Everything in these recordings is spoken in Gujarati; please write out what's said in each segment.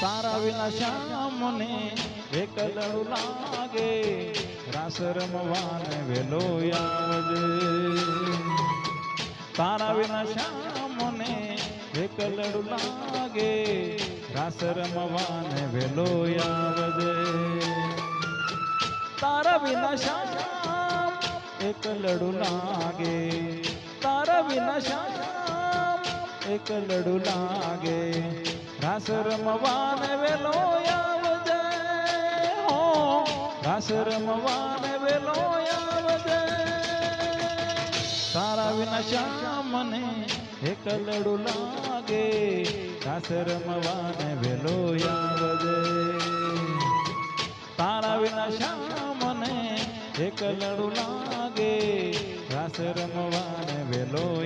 તારા વિના શ્યામને એકલડું લાગે. રાસ રમવાને વેલો આવજે. તારા વિના શ્યામને એકલડું લાગે. રાસ રમવાને વેલો આવજે. તારા વિના શ્યામ એકલડું લાગે. તારા વિના શ્યામ એકલડું લાગે. રાસ રમવાને વેલો આવજે. હો રાસ રમવાને વેલો આવજે. તારા વિના શ્યામને એક લડુ લાગે. રાસ રમવાને વેલો આવજે. તારા વિના શ્યામને એક લડુ લાગે. રાસ રમવાને વેલો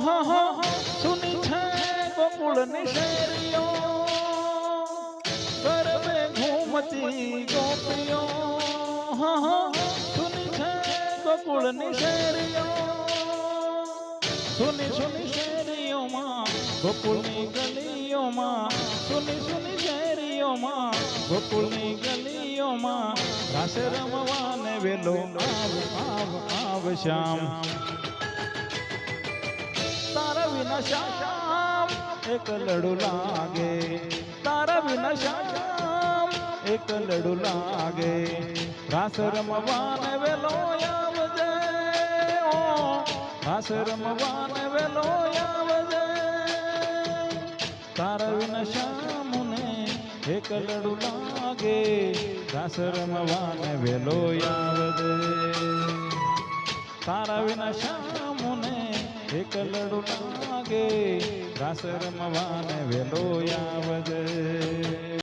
હા, સુની છે ગોકુળની શેરીઓ ગરબે ઘૂમતી હા, સુની છે ગોકુળની શેરીઓ સુની સુની શેરીઓમાં ગોકુળની ગલીઓમાં સુની સુની ગોકુળની ગલીઓમાં રાસ રમવાને વેલો આવ આવ આવ શ્યામ. તારા વિના શ્યામ એક લડુ લાગે. તારા વિના શ્યામ એક લડુ લાગે. રાસ રમવાને વેલો આવજે. રાસ રમવાને વેલો એક લડુ લાગે? રાસ રમવાને વેલો આવદે તારા વિના શામુને એક લડુ લાગે? રાસ રમવાને વેલો આવજે